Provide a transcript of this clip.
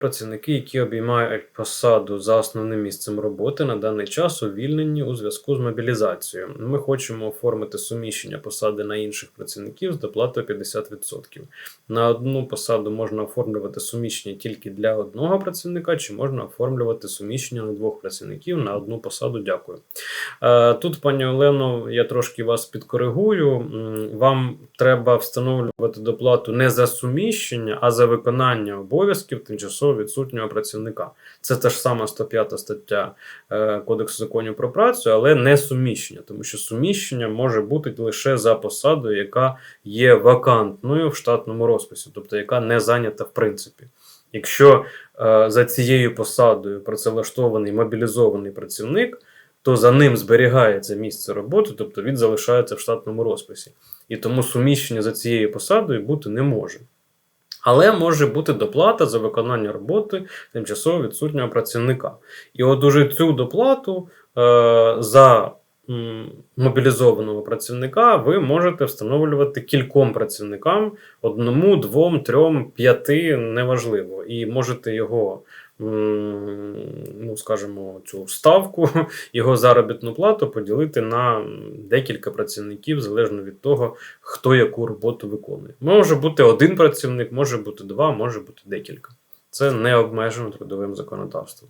Працівники, які обіймають посаду за основним місцем роботи, на даний час увільнені у зв'язку з мобілізацією. Ми хочемо оформити суміщення посади на інших працівників з доплатою 50%. На одну посаду можна оформлювати суміщення тільки для одного працівника, чи можна оформлювати суміщення на двох працівників на одну посаду. Дякую. Е, Тут, пані Олено, я трошки вас підкоригую. Вам треба встановлювати доплату не за суміщення, а за виконання обов'язків тимчасово відсутнього працівника. Це та ж сама 105 стаття е, Кодексу законів про працю, але не суміщення, тому що суміщення може бути лише за посадою, яка є вакантною в штатному розписі, тобто яка не зайнята в принципі. Якщо е, за цією посадою працевлаштований мобілізований працівник, то за ним зберігається місце роботи, тобто він залишається в штатному розписі. І тому суміщення за цією посадою бути не може. Але може бути доплата за виконання роботи тимчасово відсутнього працівника. І от уже цю доплату е, за мобілізованого працівника ви можете встановлювати кільком працівникам одному, двом, трьом, п'яти, неважливо. І можете його, ну скажімо, цю ставку, його заробітну плату поділити на декілька працівників, залежно від того, хто яку роботу виконує. Може бути один працівник, може бути два, може бути декілька. Це не обмежено трудовим законодавством.